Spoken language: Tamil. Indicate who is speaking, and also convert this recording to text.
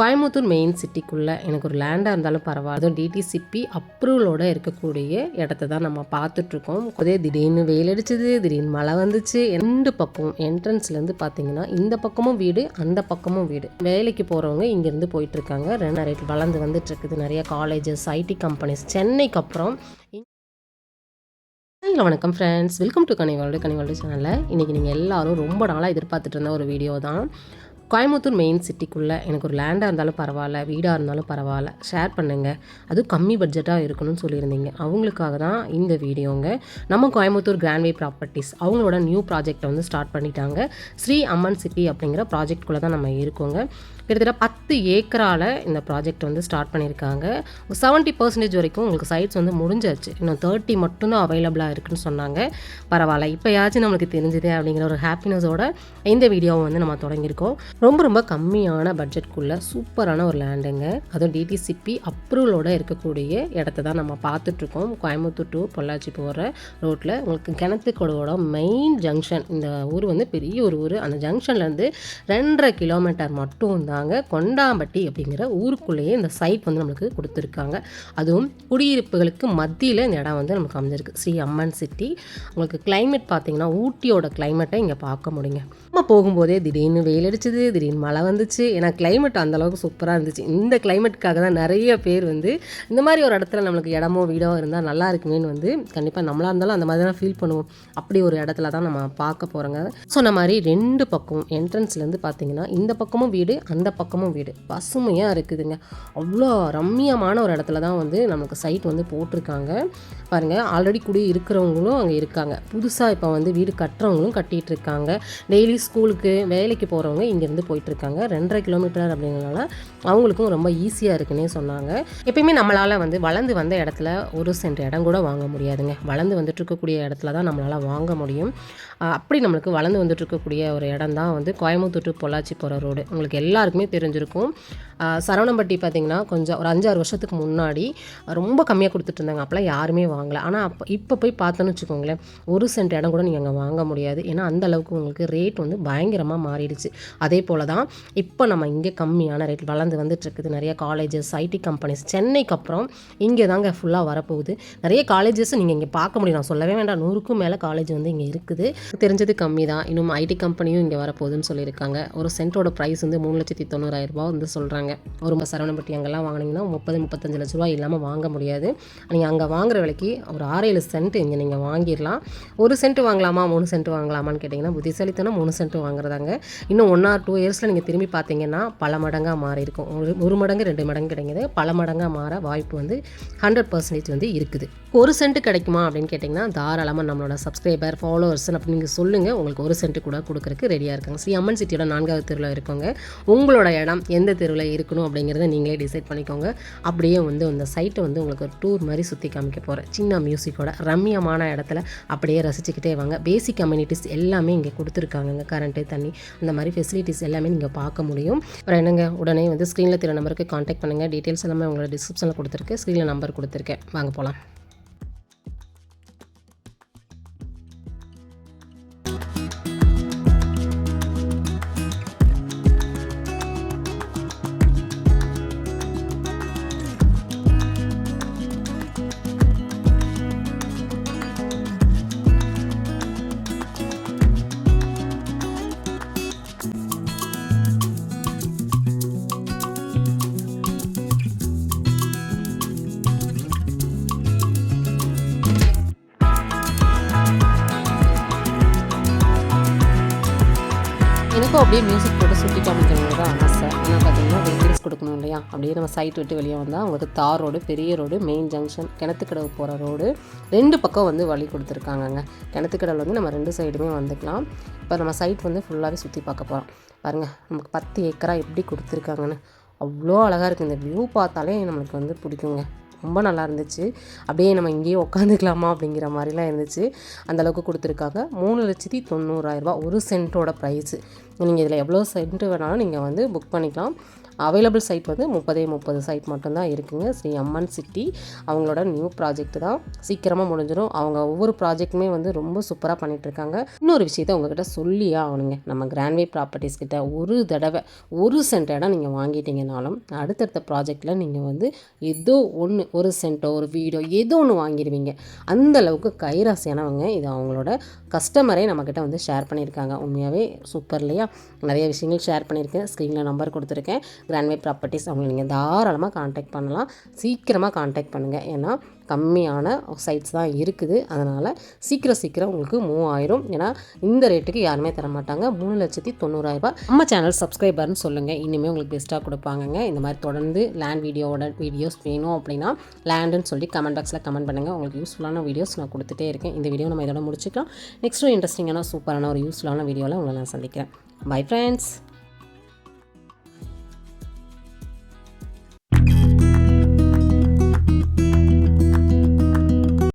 Speaker 1: கோயம்புத்தூர் மெயின் சிட்டிக்குள்ளே எனக்கு ஒரு லேண்டாக இருந்தாலும் பரவாயில்ல. அதுவும் டிடிசிபி அப்ரூவலோட இருக்கக்கூடிய இடத்த தான் நம்ம பார்த்துட்ருக்கோம். அதே திடீர்னு வெயில் அடிச்சது திடீர்னு மழை வந்துச்சு. ரெண்டு பக்கம் என்ட்ரன்ஸ்லேருந்து பார்த்தீங்கன்னா இந்த பக்கமும் வீடு அந்த பக்கமும் வீடு. வேலைக்கு போகிறவங்க இங்கேருந்து போயிட்டுருக்காங்க ரெண்டு ரேட் வளர்ந்து வந்துட்டுருக்குது நிறைய காலேஜஸ் ஐடி கம்பெனிஸ் சென்னைக்கு அப்புறம் ஹலோ வணக்கம் ஃப்ரெண்ட்ஸ் வெல்கம் டு கனிவால்டு கனிவால்டு சேனலில் இன்றைக்கி நீங்கள் எல்லாரும் ரொம்ப நாளாக எதிர்பார்த்துட்டு இருந்த ஒரு வீடியோ தான். கோயம்புத்தூர் மெயின் சிட்டிக்குள்ளே எனக்கு ஒரு லேண்டாக இருந்தாலும் பரவாயில்ல வீடாக இருந்தாலும் பரவாயில்ல. ஷேர் பண்ணுங்கள் அதுவும் கம்மி பட்ஜெட்டாக இருக்கணும்னு சொல்லியிருந்தீங்க. அவங்களுக்காக தான் இந்த வீடியோங்க. நம்ம கோயம்புத்தூர் கிராண்ட்வே ப்ராப்பர்ட்டிஸ் அவங்களோட நியூ ப்ராஜெக்டை வந்து ஸ்டார்ட் பண்ணிட்டாங்க. ஸ்ரீ அம்மன் சிட்டி அப்படிங்கிற ப்ராஜெக்ட்குள்ளே தான் நம்ம இருக்கோங்க. கிட்டத்தட்ட பத்து ஏக்கரால் இந்த ப்ராஜெக்ட் வந்து ஸ்டார்ட் பண்ணியிருக்காங்க. செவன்ட்டி பர்சன்டேஜ் வரைக்கும் உங்களுக்கு சைட்ஸ் வந்து முடிஞ்சாச்சு. இன்னும் தேர்ட்டி மட்டும்தான் அவைலபிளாக இருக்குன்னு சொன்னாங்க. பரவாயில்ல. இப்போயாச்சும் நம்மளுக்கு தெரிஞ்சுது அப்படிங்கிற ஒரு ஹாப்பினஸோட இந்த வீடியோவை வந்து நம்ம தொடங்கியிருக்கோம். ரொம்ப ரொம்ப கம்மியான பட்ஜெட்குள்ளே சூப்பரான ஒரு லேண்டுங்க அதுவும் டிடிசிபி அப்ரூவலோட இருக்கக்கூடிய இடத்த தான் நம்ம பார்த்துட்ருக்கோம். கோயம்புத்தூர் டு பொள்ளாச்சி போகிற ரோட்டில் உங்களுக்கு கிணத்துக்கோடோட மெயின் ஜங்ஷன் இந்த ஊர் வந்து பெரிய ஒரு ஊர். அந்த ஜங்ஷன்லேருந்து ரெண்டரை கிலோமீட்டர் மட்டும் தாங்க கொண்டாம்பட்டி அப்படிங்கிற ஊருக்குள்ளேயே இந்த சைட் வந்து நம்மளுக்கு கொடுத்துருக்காங்க. அதுவும் குடியிருப்புகளுக்கு மத்தியில் இந்த இடம் வந்து நமக்கு அமைஞ்சிருக்கு. ஸ்ரீ அம்மன் சிட்டி உங்களுக்கு கிளைமேட் பார்த்தீங்கன்னா ஊட்டியோட கிளைமேட்டை இங்கே பார்க்க முடியுங்க. நம்ம போகும்போதே திடீர்னு வெயில் அடிச்சது திடீர்னு மழை வந்துச்சு. ஏன்னா கிளைமேட் அந்தளவுக்கு சூப்பராக இருந்துச்சு. இந்த கிளைமேட்டுக்காக தான் நிறைய பேர் வந்து இந்த மாதிரி ஒரு இடத்துல நம்மளுக்கு இடமோ வீடோ இருந்தால் நல்லா இருக்குமேன்னு வந்து கண்டிப்பாக நம்மளாக இருந்தாலும் அந்த மாதிரி தான் ஃபீல் பண்ணுவோம். அப்படி ஒரு இடத்துல தான் நம்ம பார்க்க போகிறோங்க சொன்ன மாதிரி ரெண்டு பக்கம் என்ட்ரன்ஸ்லேருந்து பார்த்தீங்கன்னா இந்த பக்கமும் வீடு அந்த பக்கமும் வீடு. பசுமையாக இருக்குதுங்க. அவ்வளோ ரம்மியமான ஒரு இடத்துல தான் வந்து நமக்கு சைட் வந்து போட்டிருக்காங்க. பாருங்கள் ஆல்ரெடி குடி இருக்கிறவங்களும் அங்கே இருக்காங்க. புதுசாக இப்போ வந்து வீடு கட்டுறவங்களும் கட்டிகிட்டு இருக்காங்க. டெய்லி ஸ்கூலுக்கு வேலைக்கு போகிறவங்க இங்கேருந்து போயிட்டுருக்காங்க. ரெண்டரை கிலோமீட்டர் அப்படிங்கிறனால அவங்களுக்கும் ரொம்ப ஈஸியாக இருக்குன்னே சொன்னாங்க. எப்பயுமே நம்மளால் வந்து வளர்ந்து வந்த இடத்துல ஒரு சென்ட் இடம் கூட வாங்க முடியாதுங்க. வளர்ந்து வந்துட்டு இருக்கக்கூடிய இடத்துல தான் நம்மளால் வாங்க முடியும். அப்படி நம்மளுக்கு வளர்ந்து வந்துட்டு இருக்கக்கூடிய ஒரு இடம் தான் வந்து கோயம்புத்தூர் டு பொள்ளாச்சி போகிற ரோடு உங்களுக்கு எல்லாருக்குமே தெரிஞ்சிருக்கும். சரவணம்பட்டி பார்த்தீங்கன்னா கொஞ்சம் ஒரு அஞ்சாறு வருஷத்துக்கு முன்னாடி ரொம்ப கம்மியாக கொடுத்துட்டு இருந்தாங்க. அப்போலாம் யாருமே வாங்கலை. ஆனால் அப்போ இப்போ போய் பார்த்தோன்னு வச்சுக்கோங்களேன் ஒரு சென்ட் இடம் கூட நீங்கள் அங்கே வாங்க முடியாது. ஏன்னா அந்த அளவுக்கு உங்களுக்கு ரேட் வந்து பயங்கரமாக மாறிடுச்சு. அதே போல் தான் இப்போ நம்ம இங்கே கம்மியான ரேட் வளர்ந்து வளர்ந்து வந்துட்டுருக்குது நிறைய காலேஜஸ் ஐடி கம்பெனிஸ் சென்னைக்கு அப்புறம் இங்கே தாங்க ஃபுல்லாக வரப்போகுது. நிறைய காலேஜஸ் நீங்கள் இங்கே பார்க்க முடியும். நான் சொல்லவே வேண்டாம். நூறுக்கும் மேலே காலேஜ் வந்து இங்கே இருக்குது. தெரிஞ்சது கம்மி தான். இன்னும் ஐடி கம்பெனியும் இங்கே வரப்போகுதுன்னு சொல்லியிருக்காங்க. ஒரு சென்ட்டோட ப்ரைஸ் வந்து மூணு லட்சத்தி தொண்ணூறாயிரம் ரூபாய் வந்து சொல்கிறாங்க ஒரு ம- சரவணப்பட்டி அங்கெல்லாம் வாங்கினீங்கன்னா முப்பது முப்பத்தஞ்சு லட்ச ரூபா இல்லாமல் வாங்க முடியாது. நீங்கள் அங்கே வாங்குற விலைக்கு ஒரு ஆறு ஏழு சென்ட் இங்கே நீங்கள் வாங்கிடலாம். ஒரு சென்ட் வாங்கலாமா? மூணு சென்ட் வாங்கலாமான்னு கேட்டிங்கன்னா புத்திசாலித்தனம் மூணு சென்ட் வாங்குறதாங்க. இன்னும் ஒன் ஆர் டூ இயர்ஸில் நீங்கள் திரும்பி பார்த்தீங்கன்னா பல மடங்காக மாறி இருக்கும் ஒரு ஒரு மடங்கு ரெண்டு மடங்கு கிடைக்குது. பல மடங்காக மாற வாய்ப்பு வந்து ஹண்ட்ரட் பர்சன்டேஜ் வந்து இருக்குது. ஒரு சென்ட் கிடைக்குமா அப்படின்னு கேட்டிங்கன்னா தாராளமாக நம்மளோட சப்ஸ்கிரைபர் ஃபாலோவர்ஸ் அப்படின்னு நீங்கள் சொல்லுங்கள் உங்களுக்கு ஒரு சென்ட் கூட கொடுக்குறக்கு ரெடியாக இருக்காங்க. ஸ்ரீ அம்மன் சிட்டியோட நான்காவது தெருவில் இருக்கவங்க உங்களோட இடம் எந்த தெருவில் இருக்கணும் அப்படிங்கிறத நீங்களே டிசைட் பண்ணிக்கோங்க. அப்படியே வந்து அந்த சைட்டை வந்து உங்களுக்கு ஒரு டூர் மாதிரி சுற்றி காமிக்க போகிறேன் சின்ன மியூசிக்கோட ரம்மியமான இடத்துல அப்படியே ரசிச்சுக்கிட்டே வாங்க. பேசிக் கம்யூனிட்டிஸ் எல்லாமே இங்கே கொடுத்துருக்காங்க கரண்ட்டு தண்ணி அந்த மாதிரி ஃபெசிலிட்டிஸ் எல்லாமே நீங்கள் பார்க்க முடியும். அப்புறம் என்னங்க? உடனே வந்து ஸ்க்ரீனில் தெரிய நம்பருக்கு காண்டாக்ட் பண்ணுங்கள் டீட்டெயில்ஸ் எல்லாமே உங்களோட டிஸ்கிரிப்ஷனில் கொடுத்துருக்கு. ஸ்க்ரீனில் நம்பர் கொடுத்துருக்கேன். வாங்க போகலாம் அப்படியே மியூசிக் போட்டு சுற்றி காமிக்கணும்னு தான் ஆசை ஆனால் பார்த்தீங்கன்னா வெயில்ஸ் கொடுக்கணும் இல்லையா? அப்படியே நம்ம சைட் விட்டு வெளியே வந்தால் உங்களுக்கு தார் ரோடு பெரிய ரோடு மெயின் ஜங்ஷன் கிணத்துக்கடவு போகிற ரோடு ரெண்டு பக்கம் வந்து வழி கொடுத்துருக்காங்கங்க. கிணத்துக்கடவில் வந்து நம்ம ரெண்டு சைடுமே வந்துக்கலாம். இப்போ நம்ம சைட் வந்து ஃபுல்லாகவே சுற்றி பார்க்க போகிறோம் பாருங்கள் நமக்கு பத்து ஏக்கராக எப்படி கொடுத்துருக்காங்கன்னு. அவ்வளோ அழகாக இருக்குது இந்த வியூ பார்த்தாலே நம்மளுக்கு வந்து பிடிக்குங்க. ரொம்ப நல்லா இருந்துச்சு. அப்படியே நம்ம இங்கேயே உட்காந்துக்கலாமா அப்படிங்கிற மாதிரிலாம் இருந்துச்சு. அந்த அளவுக்கு கொடுத்துருக்காங்க. மூணு லட்சத்தி தொண்ணூறாயிரரூபா ஒரு சென்ட்டோட ப்ரைஸு நீங்கள் இதில் எவ்வளோ சென்ட் வேணாலும் நீங்கள் வந்து புக் பண்ணிக்கலாம். அவைலபிள் சைட் வந்து முப்பதே முப்பது சைட் மட்டும்தான் இருக்குங்க. ஸ்ரீ அம்மன் சிட்டி. அவங்களோட நியூ ப்ராஜெக்ட் தான். சீக்கிரமாக முடிஞ்சிடும் அவங்க ஒவ்வொரு ப்ராஜெக்ட்டுமே வந்து ரொம்ப சூப்பராக பண்ணிகிட்ருக்காங்க இன்னொரு விஷயத்தை உங்ககிட்ட சொல்லியே ஆகணுங்க. நம்ம கிராண்ட்வே ப்ராப்பர்ட்டிஸ் கிட்ட ஒரு தடவை ஒரு சென்ட் இடம் நீங்கள் வாங்கிட்டீங்கனாலும் அடுத்தடுத்த ப்ராஜெக்டில் நீங்கள் வந்து ஏதோ ஒன்று ஒரு சென்ட்டோ ஒரு வீடோ ஏதோ ஒன்று வாங்கிடுவீங்க அந்த அளவுக்கு கைராசியானவங்க இது அவங்களோட கஸ்டமரே நம்மக்கிட்ட வந்து ஷேர் பண்ணியிருக்காங்க உண்மையாகவே சூப்பர் இல்லையா? நிறைய விஷயங்கள் ஷேர் பண்ணியிருக்கேன் ஸ்க்ரீனில் நம்பர் கொடுத்துருக்கேன். கிராண்ட்வே ப்ராப்பர்ட்டிஸ் அவங்களை நீங்கள் தாராளமாக காண்டாக்ட் பண்ணலாம். சீக்கிரமாக காண்டாக்ட் பண்ணுங்கள் ஏன்னா கம்மியான சைட்ஸ் தான் இருக்குது. அதனால் சீக்கிரம் சீக்கிரம் உங்களுக்கு மூவ் ஆயிரும் ஏன்னா இந்த ரேட்டுக்கு யாருமே தர மாட்டாங்க மூணு லட்சத்தி தொண்ணூறாயிரரூபா நம்ம சேனல் சப்ஸ்கிரைபர்னு சொல்லுங்கள் இனிமேல் உங்களுக்கு பெஸ்ட்டாக கொடுப்பாங்கங்க. இந்த மாதிரி தொடர்ந்து லேண்ட் வீடியோவோட வீடியோஸ் வேணும் அப்படின்னா லேண்டுன்னு சொல்லி கமெண்ட் பாக்ஸில் கமெண்ட் பண்ணுங்கள் உங்களுக்கு யூஸ்ஃபுல்லான வீடியோஸ் நான் கொடுத்துட்டே இருக்கேன். இந்த வீடியோ நம்ம இதோட முடிச்சுக்கலாம். நெக்ஸ்ட்டு இன்ட்ரெஸ்டிங்கான சூப்பரான ஒரு யூஸ்ஃபுல்லான வீடியோவில் உங்களை நான் சந்திக்கிறேன். Bye friends